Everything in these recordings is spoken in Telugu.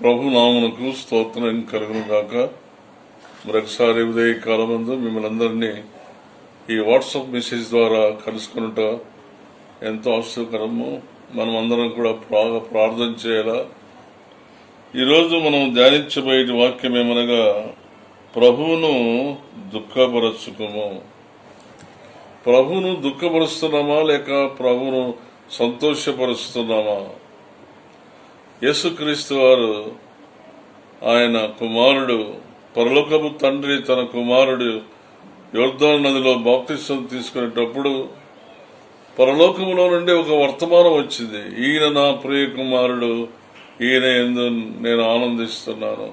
ప్రభు నామునకు స్తోత్రం కలుగును గాక. మరొకసారి ఉదయ కాలమందు మిమ్మల్ని అందరినీ ఈ వాట్సాప్ మెసేజ్ ద్వారా కలుసుకున్నట ఎంతో ఆశ్చర్యకరము మనం అందరం కూడా బాగా ప్రార్థన చేయాలా? ఈరోజు మనం ధ్యానించబోయే వాక్యం ఏమనగా ప్రభువును దుఃఖపరచుకుము. ప్రభువును దుఃఖపరుస్తున్నామా లేక ప్రభువును సంతోషపరుస్తున్నామా? యేసుక్రీస్తు వారు ఆయన కుమారుడు పరలోకపు తండ్రి తన కుమారుడు యోర్ధాన్ నదిలో బాప్తిష్టం తీసుకునేటప్పుడు పరలోకములో నుండి ఒక వర్తమానం వచ్చింది. ఈయన నా ప్రియ కుమారుడు ఈయన ఎందు నేను ఆనందిస్తున్నాను.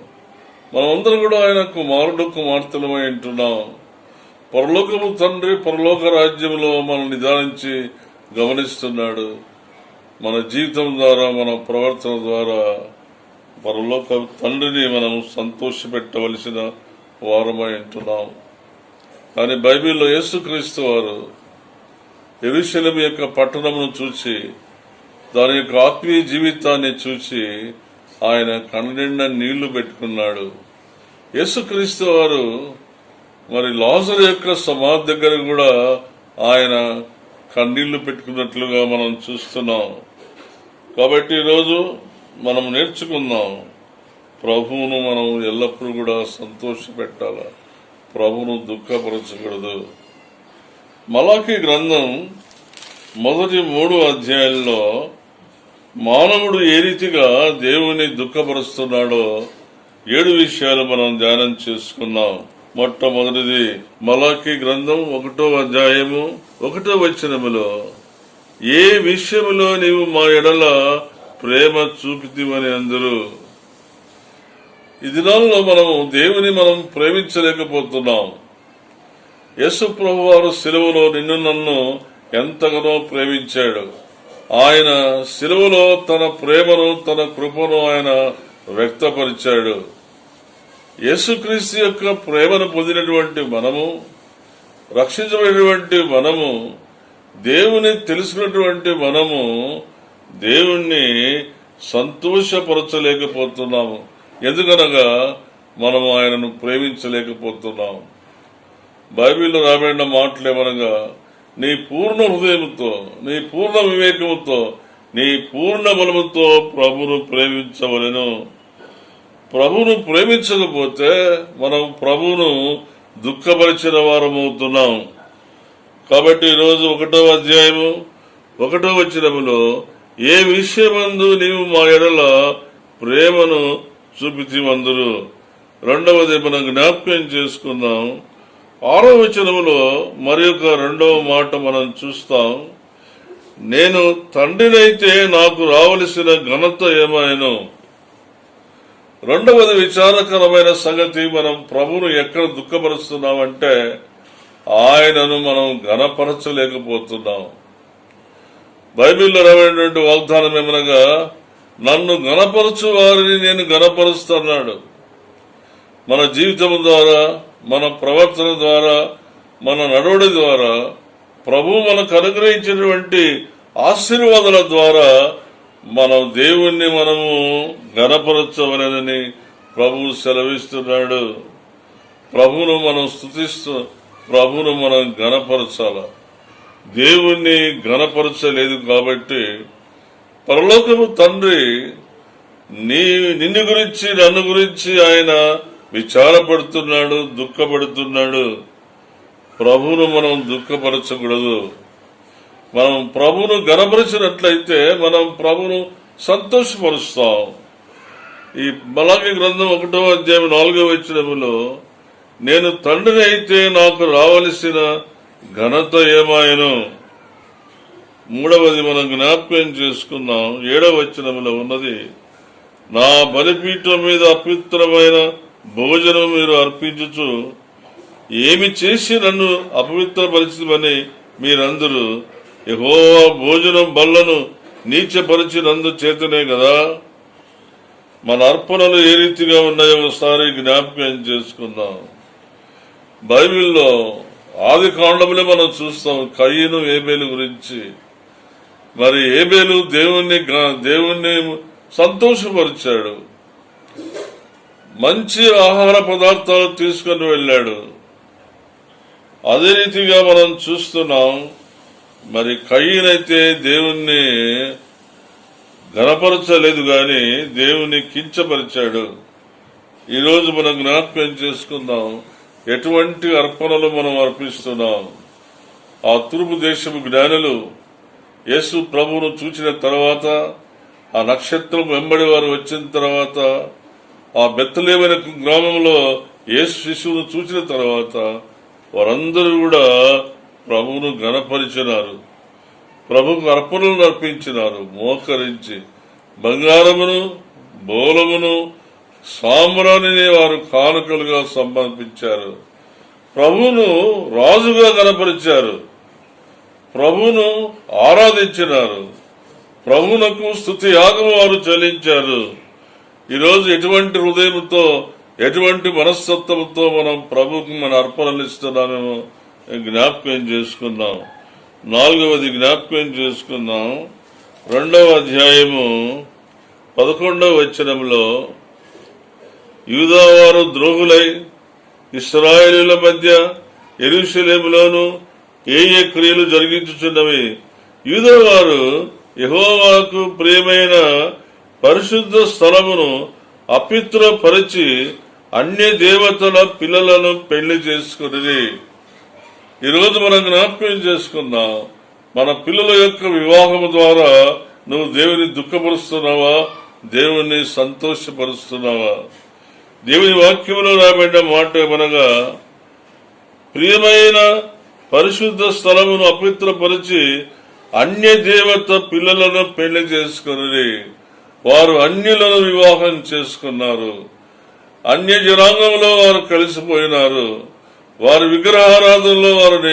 మనమందరం కూడా ఆయన కుమారుడు కుమార్తెలమై ఉంటున్నాం. పరలోకము తండ్రి పరలోక రాజ్యంలో మనం నిదానించి గమనిస్తున్నాడు. మన జీవితం ద్వారా మన ప్రవర్తన ద్వారా పరలోక తండ్రిని మనం సంతోషపెట్టవలసిన వారమై ఉంటున్నాం. కానీ బైబిల్లో యేసుక్రీస్తు వారు ఎరుశలం యొక్క పట్టణమును చూసి దాని యొక్క ఆత్మీయ జీవితాన్ని చూసి ఆయన కన్నెండ నీళ్ళు పెట్టుకున్నాడు. యేసుక్రీస్తు వారు మరి లాజర్ యొక్క సమాధి దగ్గర కూడా ఆయన కన్నీళ్ళు పెట్టుకున్నట్లుగా మనం చూస్తున్నాం. కాబట్టి ఈరోజు మనం నేర్చుకుందాం. ప్రభువును మనం ఎల్లప్పుడూ కూడా సంతోష పెట్టాల ప్రభువును దుఃఖపరచకూడదు. మలాకి గ్రంథం మొదటి మూడు అధ్యాయంలో మానవుడు ఏ రీతిగా దేవుని దుఃఖపరుస్తున్నాడో ఏడు విషయాలు మనం ధ్యానం చేసుకున్నాం మొట్టమొదటిది మలాకి గ్రంథం ఒకటో అధ్యాయము ఒకటో వచనములో ఏ విషయంలో నీవు మా ఎడల ప్రేమ చూపితివని అందరూ? ఈ దినాల్లో మనము దేవుని మనం ప్రేమించలేకపోతున్నాం. యేసు ప్రభు వారు సిలువలో నిన్ను నన్ను ఎంతగానో ప్రేమించాడు. ఆయన సిలువలో తన ప్రేమను తన కృపను ఆయన వ్యక్తపరిచాడు. యేసుక్రీస్తు యొక్క ప్రేమను పొందినటువంటి మనము రక్షించబడినటువంటి మనము దేవుని తెలిసినటువంటి మనము దేవుణ్ణి సంతోషపరచలేకపోతున్నాము. ఎందుకనగా మనము ఆయనను ప్రేమించలేకపోతున్నాము. బైబిల్లో రాబడిన మాటలేమనగా నీ పూర్ణ హృదయంతో నీ పూర్ణ వివేకముతో నీ పూర్ణ బలముతో ప్రభును ప్రేమించవలెను. ప్రభును ప్రేమించకపోతే మనం ప్రభును దుఃఖపరిచిన వారమవుతున్నాం. కాబట్టి ఈరోజు ఒకటో అధ్యాయము ఒకటో వచ్చినములో ఏ విషయమందు నీవు మా ఎడల ప్రేమను చూపితిమందురు రెండవది మనం జ్ఞాపకం చేసుకుందాం. ఆరో వచనములో మరి ఒక రెండవ మాట మనం చూస్తాం. నేను తండ్రినైతే నాకు రావలసిన ఘనత ఏమైనా. రెండవది విచారకరమైన సంగతి మనం ప్రభును ఎక్కడ దుఃఖపరుస్తున్నామంటే ఆయనను మనం గణపరచలేకపోతున్నాం బైబిల్లో రాబడినటువంటి వాగ్దానం ఏమనగా నన్ను గణపరచు వారిని నేను గణపరుస్తున్నాడు మన జీవితం ద్వారా మన ప్రవర్తన ద్వారా మన నడవడి ద్వారా ప్రభు మనకు అనుగ్రహించినటువంటి ఆశీర్వాదాల ద్వారా మనం దేవుణ్ణి మనము గణపరచవలనని ప్రభు సెలవిస్తున్నాడు. ప్రభును మనం స్థుతిస్తూ ప్రభును మనం గణపరచాల దేవుణ్ణి గణపరచలేదు కాబట్టి పరలోకము తండ్రి నీ నిన్ను గురించి నన్ను గురించి ఆయన విచారపడుతున్నాడు దుఃఖపడుతున్నాడు. ప్రభును మనం దుఃఖపరచకూడదు. మనం ప్రభును గణపరిచినట్లయితే మనం ప్రభును సంతోషపరుస్తాం. ఈ బలాకి గ్రంథం ఒకటో అధ్యాయం నాలుగో వచ్చినములో నేను తండ్రిని అయితే నాకు రావలసిన ఘనత ఏమాయను? మూడవది మనం జ్ఞాపకం చేసుకున్నాం. ఏడవ వచనములో ఉన్నది నా బలిపీఠం మీద అపవిత్రమైన భోజనం మీరు అర్పించుచు ఏమి చేసి నన్ను అపవిత్రపరిచిమని మీరందరూ? యెహోవా భోజనం బల్లను నీచపరిచినందు చేతనే కదా మన అర్పణలు ఏ రీతిగా ఉన్నాయో ఒకసారి జ్ఞాపకం చేసుకుందాం. బైబిల్లో ఆది కాండములే మనం చూస్తాం. కయ్యను ఏబేలు గురించి. మరి ఏబేలు దేవుణ్ణి దేవుణ్ణి సంతోషపరిచాడు. మంచి ఆహార పదార్థాలు తీసుకొని వెళ్ళాడు. అదే రీతిగా మనం చూస్తున్నాం మరి కయ్యనైతే దేవుణ్ణి గణపరచలేదు గాని దేవుణ్ణి కించపరిచాడు. ఈరోజు మనం జ్ఞాపకం చేసుకుందాం. ఎటువంటి అర్పణలు మనం అర్పిస్తున్నాం? ఆ తూర్పు దేశపు జ్ఞానులు యేసు ప్రభువును చూచిన తర్వాత ఆ నక్షత్రం వెంబడి వారు వచ్చిన తర్వాత ఆ బెత్తలేమైన గ్రామంలో యేసు శిశువును చూసిన తర్వాత వారందరూ కూడా ప్రభువును గణపరిచినారు ప్రభుకు అర్పణలు అర్పించినారు. మోకరించి బంగారమును బోలమును సాంబ్రాణిని వారు కానుకలుగా సమర్పించారు ప్రభును రాజుగా కనపరిచారు. ప్రభును ఆరాధించినారు. ప్రభునకు స్థుతి యాగము వారు చెల్లించారు. ఈరోజు ఎటువంటి హృదయంతో ఎటువంటి మనస్తత్వంతో మనం ప్రభుకి మన అర్పణలు ఇస్తున్నామేమో జ్ఞాపకం చేసుకున్నాం నాలుగవది జ్ఞాపకం చేసుకున్నాం రెండవ అధ్యాయము పదకొండవ వచనంలో యూదావారు ద్రోహులై ఇస్రాయేలుల మధ్య ఎరుషలేములోను ఏ ఏ క్రియలు జరిగించుచున్నవి? యూదవారు యహోవాకు ప్రియమైన పరిశుద్ధ స్థలమును అపిత్రపరిచి అన్య దేవతల పిల్లలను పెళ్ళి చేసుకుని ఈరోజు మనం జ్ఞాపకం చేసుకుందాం మన పిల్లల యొక్క వివాహము ద్వారా నువ్వు దేవుని దుఃఖపరుస్తున్నావా? దేవుణ్ణి సంతోషపరుస్తున్నావా? దేవుని వాక్యంలో రాబడిన మాట ఏమనగా ప్రియమైన పరిశుద్ధ స్థలమును అపవిత్రపరిచి అన్య దేవత పిల్లలను పెళ్ళి చేసుకుని వారు అన్యులను వివాహం చేసుకున్నారు. అన్య జనాంగంలో వారు కలిసిపోయినారు. వారి విగ్రహారాధనలో వారు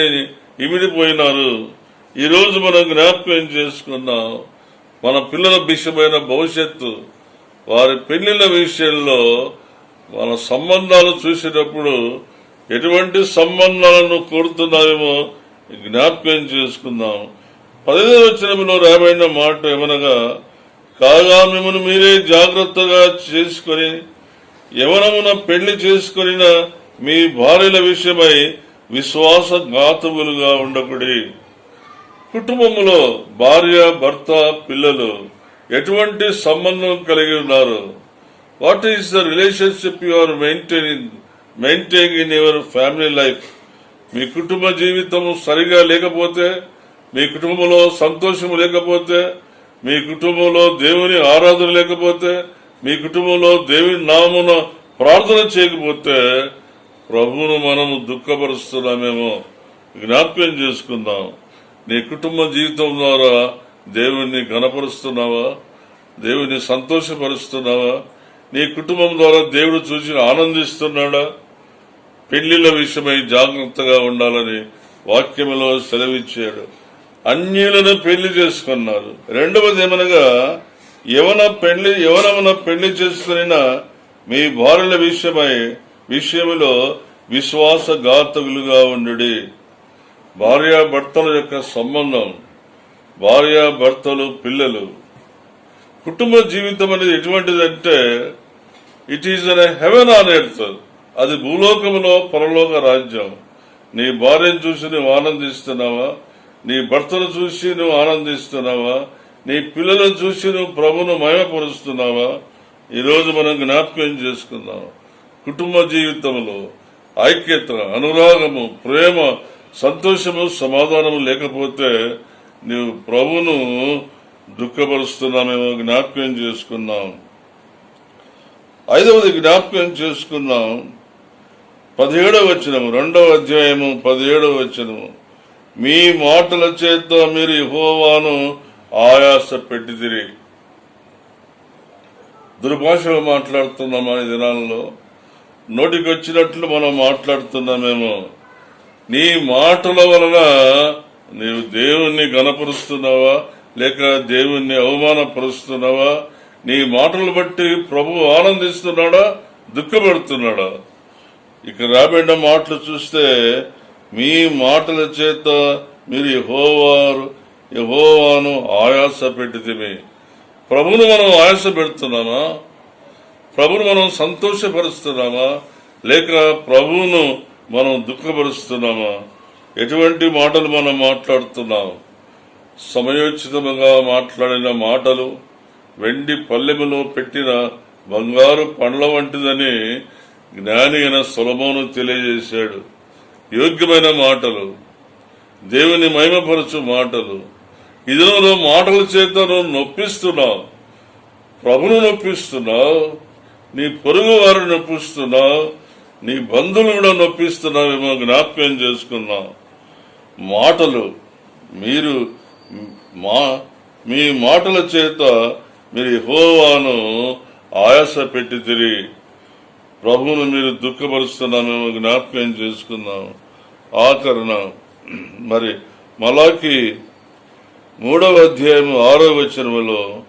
ఇమిడిపోయినారు. ఈ రోజు మనం జ్ఞాపకం చేసుకున్నాం మన పిల్లల విషయమైన భవిష్యత్తు వారి పెళ్ళిళ్ళ విషయంలో మన సంబంధాలు చూసేటప్పుడు ఎటువంటి సంబంధాలను కోరుతున్నామేమో జ్ఞాపకం చేసుకుందాం. పదిహేను వచనంలో రాబడిన మాట ఏమనగా కాగా మిమ్మల్ని మీరే జాగ్రత్తగా చేసుకొని యవనమున పెళ్ళి చేసుకొనిన మీ భార్యల విషయమై విశ్వాస ఘాతములుగా ఉండకుడి. కుటుంబములో భార్య భర్త పిల్లలు ఎటువంటి సంబంధం కలిగి ఉన్నారు? What is the relationship you are maintaining maintain in your family life మీ కుటుంబ జీవితం సరిగా లేకపోతే మీ కుటుంబంలో సంతోషం లేకపోతే మీ కుటుంబంలో దేవుని ఆరాధన లేకపోతే మీ కుటుంబంలో దేవుని నామున ప్రార్థన చేయకపోతే ప్రభువును మనము దుఃఖపరుస్తున్నామేమో. జ్ఞాప్యం చేసుకుందాం. నీ కుటుంబ జీవితం ద్వారా దేవుణ్ణి గణపరుస్తున్నావా దేవుణ్ణి సంతోషపరుస్తున్నావా? నీ కుటుంబం ద్వారా దేవుడు చూసి ఆనందిస్తున్నాడా? పెళ్ళిళ్ళ విషయమై జాగ్రత్తగా ఉండాలని వాక్యములో సెలవిచ్చాడు. అన్యులను పెళ్ళి చేసుకున్నారు. రెండవది ఏమనగా ఎవన పెళ్ళి ఎవరమన పెళ్ళి చేసుకున్న మీ భార్యల విషయమై విషయములో విశ్వాసఘాతకులుగా ఉండుడి. భార్యాభర్తల యొక్క సంబంధం భార్యాభర్తలు పిల్లలు. కుటుంబ జీవితం అనేది ఎటువంటిదంటే it is an heaven on earth. అది భూలోకములో పరలోక రాజ్యం. నీ భార్యను చూసి నువ్వు ఆనందిస్తున్నావా? నీ భర్తను చూసి నువ్వు ఆనందిస్తున్నావా? నీ పిల్లలను చూసి నువ్వు ప్రభును మయమపరుస్తున్నావా ఈరోజు మనం జ్ఞాపకం చేసుకుందాం. కుటుంబ జీవితంలో ఐక్యత అనురాగము ప్రేమ సంతోషము సమాధానము లేకపోతే నీవు ప్రభును దుఃఖపరుస్తున్నామేమో జ్ఞాపకం చేసుకున్నాం ఐదవది జ్ఞాపకం చేసుకున్నాం. పదిహేడవ వచనము రెండవ అధ్యాయము పదిహేడవ వచనము. మీ మాటల చేత మీరు హోవాను ఆయాస పెట్టిదిరి దుర్భాషలో మాట్లాడుతున్నామా ఈ దినాల్లో? నోటికి వచ్చినట్లు మనం మాట్లాడుతున్నామేమో. నీ మాటల వలన నీవు దేవుణ్ణి గణపరుస్తున్నావా లేక దేవుణ్ణి అవమానపరుస్తున్నావా? నీ మాటలు బట్టి ప్రభు ఆనందిస్తున్నాడా? దుఃఖపడుతున్నాడా? ఇక రాబడిన మాటలు చూస్తే మీ మాటల చేత మీరు యహోవారు యహోవాను ఆయాస పెట్టితిమి ప్రభును మనం ఆయాస పెడుతున్నామా? ప్రభును మనం సంతోషపరుస్తున్నామా? లేక ప్రభువును మనం దుఃఖపరుస్తున్నామా? ఎటువంటి మాటలు మనం మాట్లాడుతున్నాం? సమయోచితముగా మాట్లాడిన మాటలు వెండి పల్లెములో పెట్టిన బంగారు పండ్ల వంటిదని జ్ఞాని అయిన తెలియజేశాడు. యోగ్యమైన మాటలు దేవుని మహిమపరచు మాటలు ఇదిలో మాటల చేత నువ్వు నొప్పిస్తున్నావు. ప్రభును నొప్పిస్తున్నావు నీ పొరుగు వారిని నొప్పిస్తున్నావు నీ బంధువులు కూడా నొప్పిస్తున్నావేమో జ్ఞాప్యం చేసుకున్నావు మాటలు మీరు మా మీ మాటల చేత మీరు హోవాను ఆయాస పెట్టి తిరిగి ప్రభువును మీరు దుఃఖపరుస్తున్నామేమో జ్ఞాపకం చేసుకున్నాం ఆకరణ మరి మలాకి మూడవ అధ్యాయం ఆరో వచనములో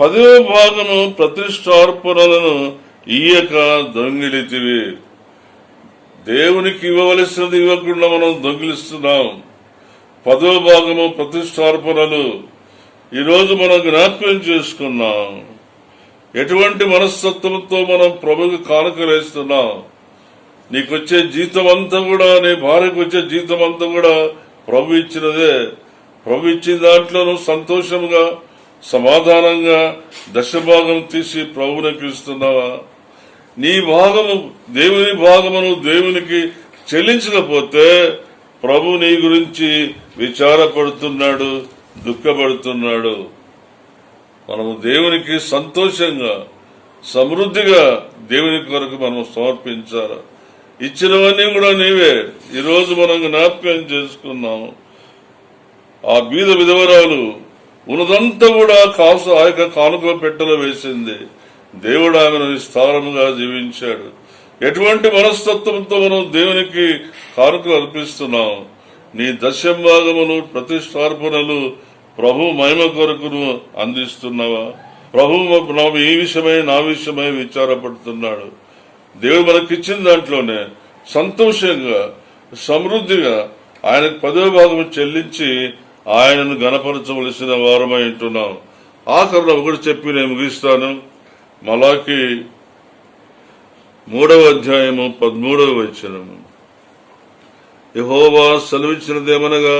పదవ భాగము ప్రతిష్టార్పణలను ఇయ్యక దొంగిలితివి. దేవునికి ఇవ్వవలసినది ఇవ్వకుండా మనం దొంగిలిస్తున్నాం. పదవ భాగము ప్రతిష్టార్పణలు ఈరోజు మనం జ్ఞాపకం చేసుకున్నాం. ఎటువంటి మనస్తత్వంతో మనం ప్రభుకి కానుకలేస్తున్నాం నీకొచ్చే జీతం అంతా కూడా నీ భార్యకు వచ్చే జీతం అంతా కూడా ప్రభు ఇచ్చినదే. ప్రభు ఇచ్చిన దాంట్లో నువ్వు సంతోషంగా సమాధానంగా దశభాగం తీసి ప్రభునికి ఇస్తున్నావా నీ భాగము దేవుని భాగమును దేవునికి చెల్లించకపోతే ప్రభు నీ గురించి విచారపడుతున్నాడు. దుఃఖపడుతున్నాడు. మనము దేవునికి సంతోషంగా సమృద్ధిగా దేవుని కొరకు మనం సమర్పించాలి. ఇచ్చినవన్నీ కూడా నీవే. ఈరోజు మనం జ్ఞాపకం చేసుకున్నాము ఆ బీద విధవరాలు ఉన్నదంతా కూడా కాసు ఆ యొక్క కానుక పెట్టెలో వేసింది. దేవుడు ఆమెను విస్తారముగా జీవించాడు. ఎటువంటి మనస్తత్వంతో మనం దేవునికి కానుకలు అర్పిస్తున్నాం? నీ దశంభాగములు ప్రతిష్టార్పణలు ప్రభు మహిమ కొరకును అందిస్తున్నావా? ప్రభు నా ఈ విషయమై నా విషయమై విచారపడుతున్నాడు. దేవుడు మనకిచ్చిన దాంట్లోనే సంతోషంగా సమృద్ధిగా ఆయనకు పదవ భాగం చెల్లించి ఆయనను గణపరచవలసిన వారమై ఉంటున్నాం. ఆఖరులో ఒకటి చెప్పి నేను ముగిస్తాను. మలాకి మూడవ అధ్యాయము పదమూడవ వచనము. యహోవా సెలవిచ్చినదేమనగా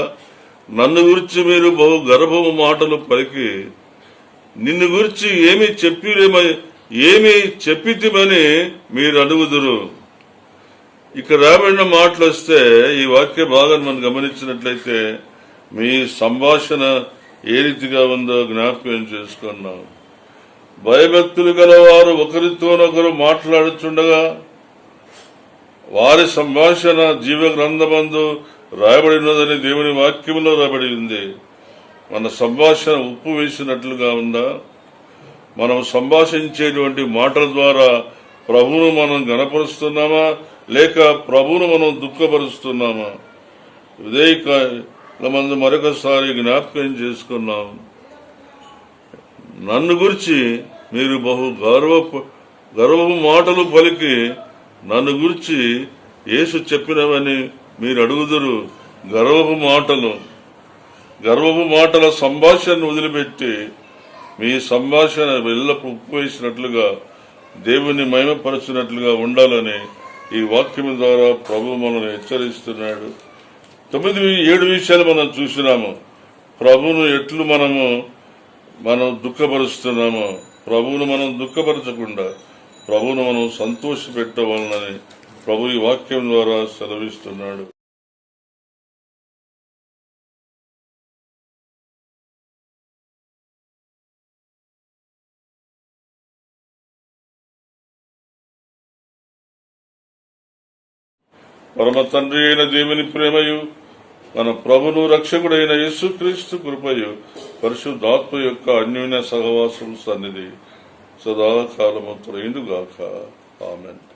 నన్ను గురించి మీరు బహు గర్భము మాటలు పలికి నిన్ను గురించి ఏమి చెప్పిరేమని ఏమి చెప్పితిమని మీరు అడుగుదురు. ఇక రాబడిన మాటలు వస్తే ఈ వాక్య భాగాన్ని మనం గమనించినట్లయితే మీ సంభాషణ ఏ రీతిగా ఉందో జ్ఞాపకం చేసుకున్నాం. భయభక్తులు గలవారు ఒకరితోనొకరు మాట్లాడుచుండగా వారి సంభాషణ జీవ గ్రంథమందు రాయబడి ఉన్నదని దేవుని వాక్యంలో రాయబడి ఉంది మన సంభాషణ ఉప్పు వేసినట్లుగా ఉందా? మనం సంభాషించేటువంటి మాటల ద్వారా ప్రభువును మనం గణపరుస్తున్నామా? లేక ప్రభువును మనం దుఃఖపరుస్తున్నామా? విధేయక మంది మరొకసారి జ్ఞాపకం చేసుకున్నాం. నన్ను గురించి మీరు బహు గర్వ గర్వపు మాటలు పలికి నన్ను గురించి యేసు చెప్పినవని మీరు అడుగుదురు. గర్వపు మాటలు. గర్వపు మాటల సంభాషణను వదిలిపెట్టి మీ సంభాషణ వెళ్ళపు ఉప్పు వేసినట్లుగా దేవుని మహిమపరచినట్లుగా ఉండాలని ఈ వాక్యం ద్వారా ప్రభు మనల్ని హెచ్చరిస్తున్నాడు. తొమ్మిది ఏడు విషయాలు మనం చూసినాము. ప్రభును ఎట్లు మనము మనం దుఃఖపరుస్తున్నామో ప్రభువును మనం దుఃఖపరచకుండా ప్రభువును మనం సంతోష పెట్టవలనని ప్రభు ఈ వాక్యం ద్వారా సెలవిస్తున్నాడు. పరమ తండ్రి అయిన దేవుని ప్రేమయు మన ప్రభును రక్షకుడైన యేసుక్రీస్తు కృపయు పరిశుద్ధాత్మ యొక్క అన్యోన్య సహవాసం సన్నిధి. సదాకాలము తొలగిందుగాక. ఆమెన్.